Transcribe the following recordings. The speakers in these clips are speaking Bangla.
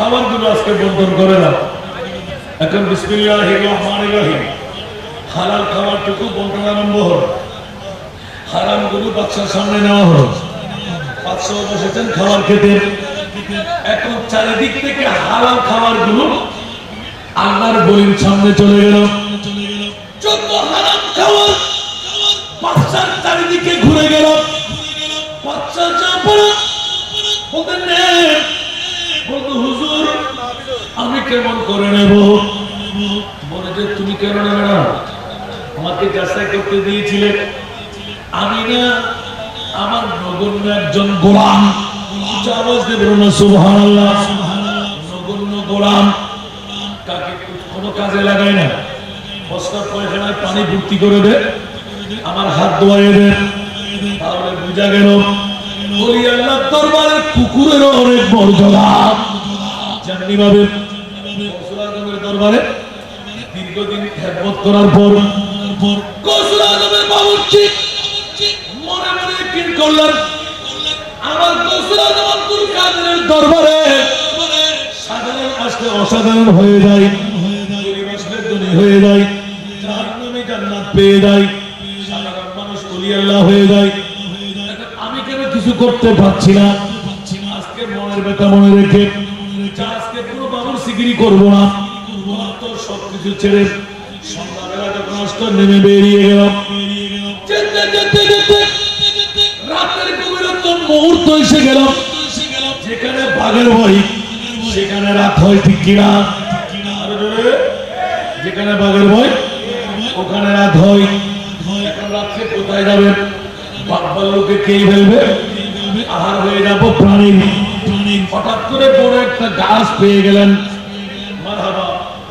খাবারগুলো আজকে বন্টন করে না এখন বিসমিল্লাহ রহমান খাবারটুকু বন্টন আরম্ভ হল। হারামগুলো বাচ্চার সামনে নেওয়া হলো। বাচ্চা বসেছেন খাবার খেতে। এখন চারিদিক থেকে হালাল খাবারগুলো আল্লাহর বলির সামনে চলে গেল। যত হারাম খাবার বাচ্চার চারিদিকে ঘুরে গেল। বাচ্চা যা পড়া বলতেন নে বলতো হুজুর আমি কেমন করে নেব? বলে যে তুমি কেন নেবে না? আমাকে যাচাই করতে দিয়েছিলে। আমি না, আমার নগণ্য একজন গোলাম। কোনো কাজে না। পানি করে দে, আমার হাত দে। কুকুরেরও অনেক মর্যাদা। জানি ভাবে দরবারে দীর্ঘদিন খেদমত করার পর কৌশল আজমের বাবুর্চি মনে মনে কি করলেন, আমার কৌশল আজম আব্দুল কাদেরের দরবারে সাধারণ আসলে অসাধারণ হয়ে যায় হয়ে যায়, জাহান্নামে জান্নাত পেয়ে যায়, সাধারণ মানুষ অলি আল্লাহ হয়ে যায়। আমি কেন কিছু করতে পারছি না? আজকে মনের ব্যথা মনে রেখে আজকে কোনো বাবুর সিগিরি করব না। সবকিছু ছেড়ে সন্ধ্যাবেলা যখন অস্ত নেমে বেরিয়ে গেলাম যেতে যেতে যেতে রাতের গভীরত্ব মুহূর্ত এসে গেলাম যেখানে বাঘের ভয় সেখানে রাত হয় ঠিক কিনা? যেখানে বাঘের ভয় ওখানে রাত হয়। এখন রাত্রে কোথায় যাবেন বাঘ লোকে কে ফেলবে? আহার হয়ে যাব প্রাণী। হঠাৎ করে বড় একটা গাছ পেয়ে গেলেন।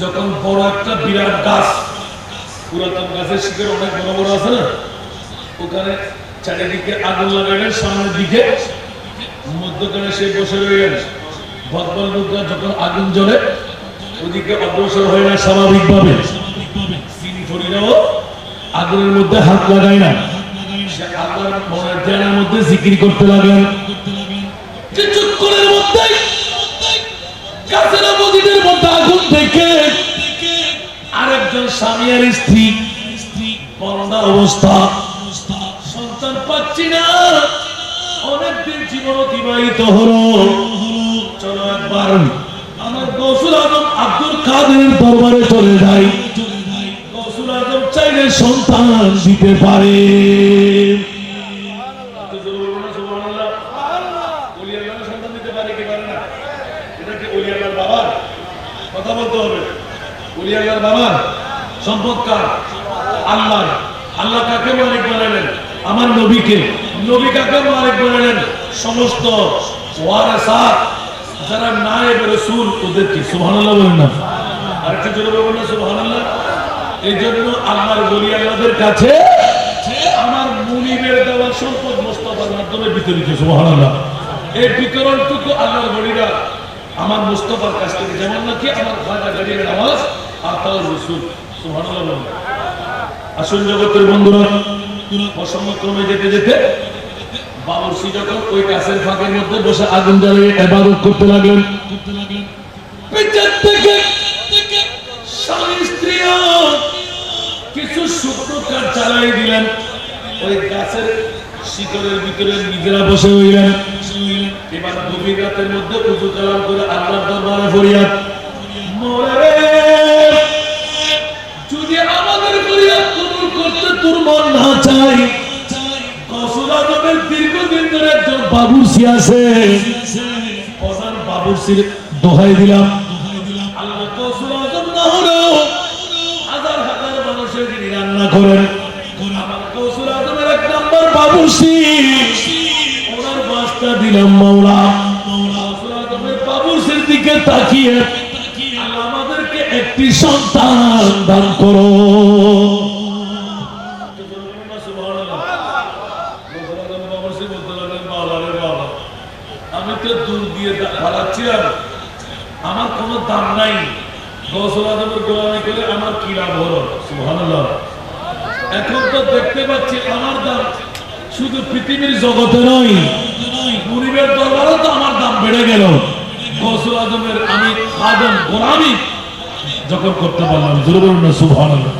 যখন বড় একটা বিরাট গাছ, পুরাতন গাছের শিখের অনেক বড় বড় আছে না? ওখানে চারিদিকে আগুন লাগালেন সামনের দিকে। মধ্যখানে সে বসে রইলেন। ভগবান লোকরা যখন আগুন জ্বলে, ওদিকে অগ্রসর হয় না স্বাভাবিকভাবে। সিনিফরিরাও আগুনের মধ্যে হাত লাগায় না। সে আল্লাহর মনের ধ্যানের মধ্যে জিকির করতে লাগেন কিছুক্ষণের মধ্যেই গাছের স্বামী আর স্ত্রী বন্ধা অবস্থা। সন্তান পাচ্ছি না। অনেকদিন জীবন অতিবাহিত হলো। চলো একবার আমার গৌসুল আজম আব্দুল কাদের দরবারে চলে যাই। গৌসুল আজম চাইলে সন্তান দিতে পারে। কথা বলতে হবে। বাবার সম্পদ কার আল্লাহ আল্লাহ কাকে মালিক বানালেন? আমার নবীকে। নবী কাকে মালিক বানালেন? সমস্ত ওয়ারাসাত, যারা নায়েব রাসূল, ওদেরকে। সুবহানাল্লাহ বলেন না। আরেকটু জোরে বলবেন না, সুবহানাল্লাহ। এই জন্য আল্লাহর বলি আল্লাহদের কাছে আমার মুনিবের দেওয়া সম্পদ মোস্তফার মাধ্যমে বিতরিত, সুবহানাল্লাহ। এই বিতরণটুকু আল্লাহর বলিরা আমার মুস্তফার কাছ থেকে, যেমন নাকি আমার খাজা গাড়ির আওয়াজ আতাল রসুল। সুবহানাল্লাহ বলেন আসল জগতের বন্ধুরা অসম্য ক্রমে যেতে যেতে বাবরসি যখন ওই গাছের ফাঁকের মধ্যে বসে আগুন জ্বালিয়ে এবাদত করতে লাগলেন। কিছু শুকনো কাঠ চালাই দিলেন। বসে এবার গভীর রাতের মধ্যে উঁচু কালাম করে আল্লাহর দরবারে ফরিয়াদ। মন না দীর্ঘদিন ধরে একজন বাবুর্চি আছে। প্রধান বাবুর্চির দোহাই দিলাম। না হলেও রান্না করেন, আমার এক নম্বর বাবুর্চি। ওনার বাসটা দিলাম মাওলা। দিকে তাকিয়ে আমাদেরকে একটি সন্তান দান করো আমি তো দূর দিয়ে আমার কোনো দাম নাই। গৌসল আজমের গোলামি করে আমার কি লাভ হলো? সুবহানাল্লাহ। এখন তো দেখতে পাচ্ছি আমার দাম শুধু পৃথিবীর জগতে নয়, গরিবের দরবারও তো আমার দাম বেড়ে গেল। গৌসল আজমের আমি খাদম গোলামি যখন করতে পারলাম। জোরে না, সুবহানাল্লাহ।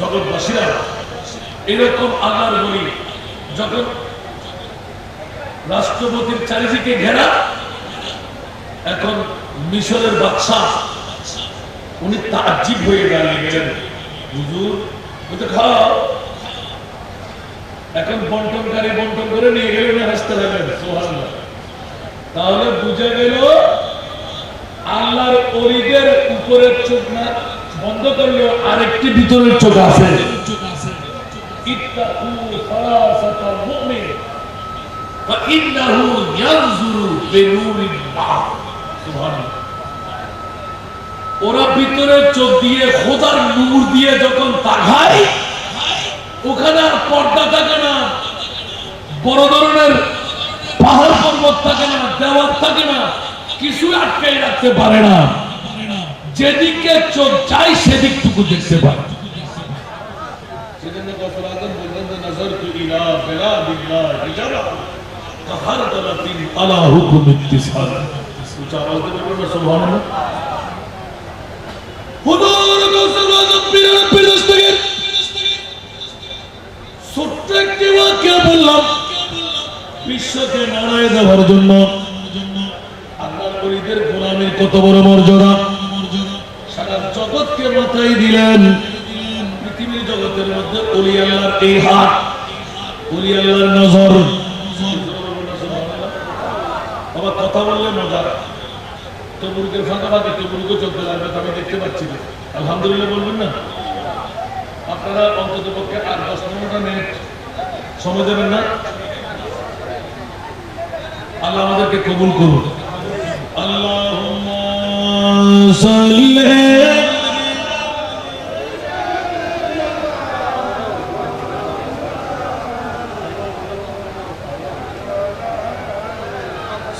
জগৎবাসীরা এরকম আল্লাহর বলি যখন রাষ্ট্রপতির চারিদিকে ঘেরা, এখন মিশরের বাদশাহ, উনি তাজ্জিব হয়ে দাঁড়িয়ে গেলেন। হুজুর বলতে খাও। এখন বন্টনকারী বন্টন করে নিয়ে গেলে উনি হাসতে লাগলেন, সুবহানাল্লাহ। তাহলে বুঝে গেল, আল্লাহর অলিদের উপরের চোখ না, বন্ধ করলেও আরেকটি ভিতরের চোখ আছে। ইত্তাকু ফারাসাতাল মুমিন فإنه ينظر بنور الله সুবহানাল্লাহ ওরা ভিতরের চোখ দিয়ে খোদার নূর দিয়ে যখন তাকায় ওখানে আর পর্দা থাকে না বড় ধরনের পাহাড় পর্বত থাকে না দেওয়াল থাকে না কিছু আটকে রাখতে পারে না যেদিকে চোখ চাই সেদিকটুকু দেখতে পারে সেজন্য গফর আজম বললেন যে নজরতু ইলা বিলাদিল্লাহ হিজাবা কাহার দালাতিন আলা হুকুম ইত্তিসাল উচ্চ আওয়াজ দিয়ে বলবেন সুবহানাল্লাহ। হুজুর গৌসুল আজম পীরের পীর দস্তগীর ছোট্ট একটি বাক্য বললাম। বিশ্বকে নাড়ায় দেওয়ার জন্য। আল্লাহর ওলিদের গোলামের কত বড় মর্যাদা। সারা জগৎকে মাথায় দিলেন। অলি আল্লাহর এই হাত অলি আল্লাহর নজর। বাবা, কথা বললে মজা তবুরুকের ফাঁকা ফাঁকে তবুরুকে চলতে লাগবে আমি দেখতে পাচ্ছি না। আলহামদুলিল্লাহ বলবেন না? আপনারা অন্তত পক্ষে আর দশ পনেরোটা মিনিট সময় দেবেন না? আল্লাহ আমাদেরকে কবুল করুন আল্লাহুম্মা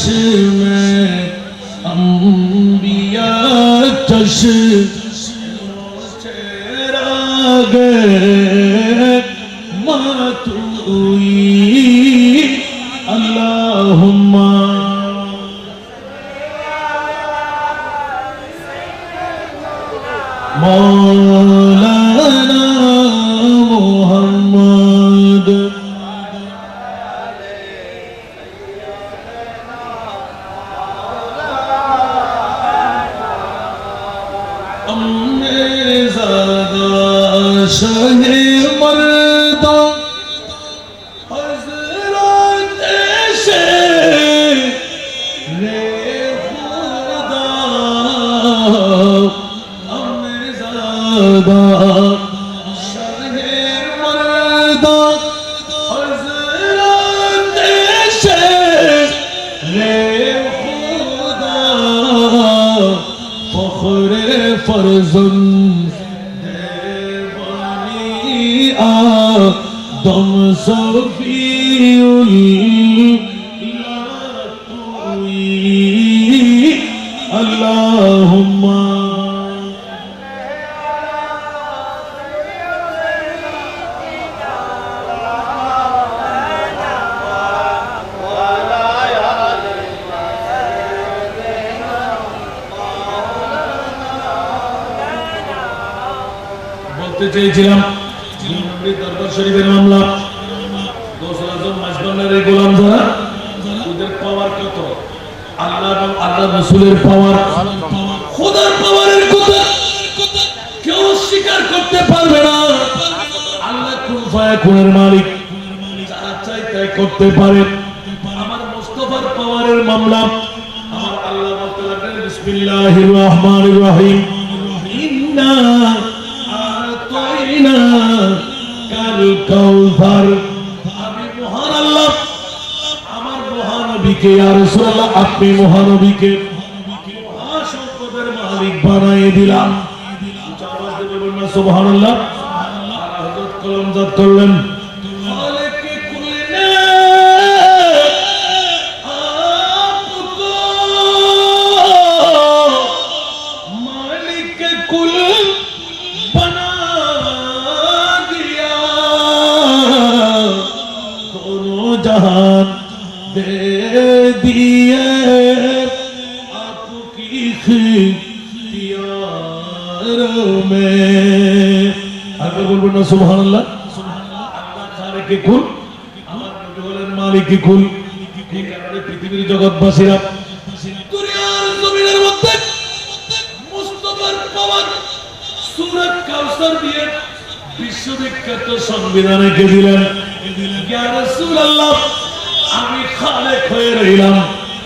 চশমে অম্বিয়া চশ গে মাতুই আল্লাহুম্মা মৌলানা مرداد شهر مرداد حضرت شهر خدا فخر فرزن دیوانی آدم صفی اللہ اللهم চেয়েছিলাম। দরবার শরীফের মামলা। যারা আল্লাহ এবং আল্লাহ রসুলের কেউ স্বীকার করতে পারবে না। আল্লাহ কোন ফায়া, কোনের মালিক? যা চাই তাই করতে পারে। আমার মোস্তফার পাওয়ারের মামলা। আমার আল্লাহ বলতে লাগলেন, বিসমিল্লাহির আতাইনা কাল কৌভার আমি মহান আল্লাহ। আমার মহানবীকে আর রাসূলুল্লাহ, আপনি মহানবীকে মহাসম্পদের মালিক বানাই দিলাম। সুবহানাল্লাহ। করলেন আগে বলব না, সুবহানাল্লাহ? আল্লাহ কুল আমার নবী হলেন কুল পৃথিবীর জগৎবাসীরা বিশ্ববিখ্যাত সংবিধান এঁকে দিলেন? আমি খালেক হয়ে রইলাম।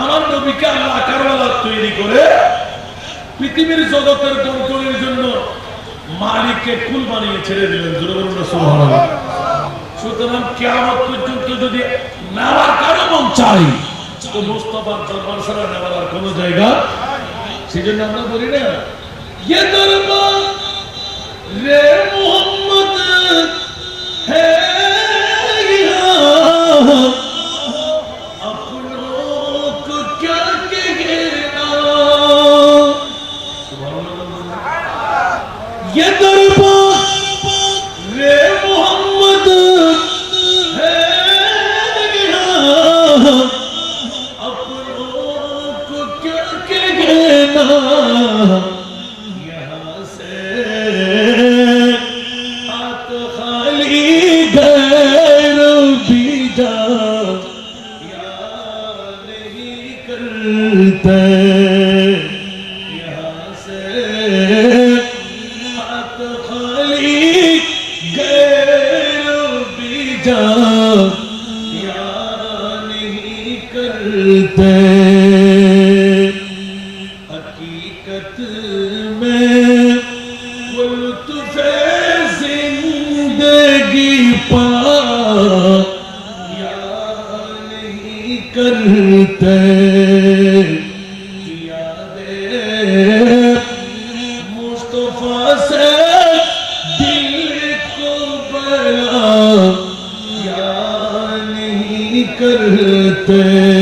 আমার নবীকে আল্লাহ কারবালার তৈরি করে পৃথিবীর জগতের দর্শনের জন্য মালিককে কুল বানিয়ে ছেড়ে দিলেন। সুতরাং কেমন পর্যন্ত যদি নেওয়ার কারও মন চাই, তো মোস্তফার দরবার ছাড়া নেওয়ার আর কোনো জায়গা সেই আমরা বলি না রে یہ دربان رے محمد ہے گیا اپنوں کو کیا کے گینا یہاں سے ہاتھ خالی گھر بھی جا یا نہیں کرتے۔ چلتے حقیقت میں لطف زندگی پا یا نہیں کرتے۔ مصطفیٰ سے دل کو یا نہیں کرتے۔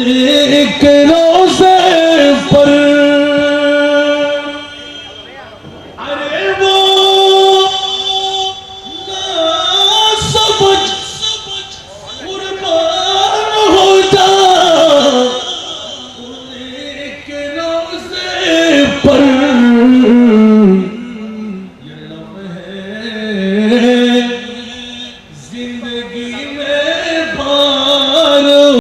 रे करो से पर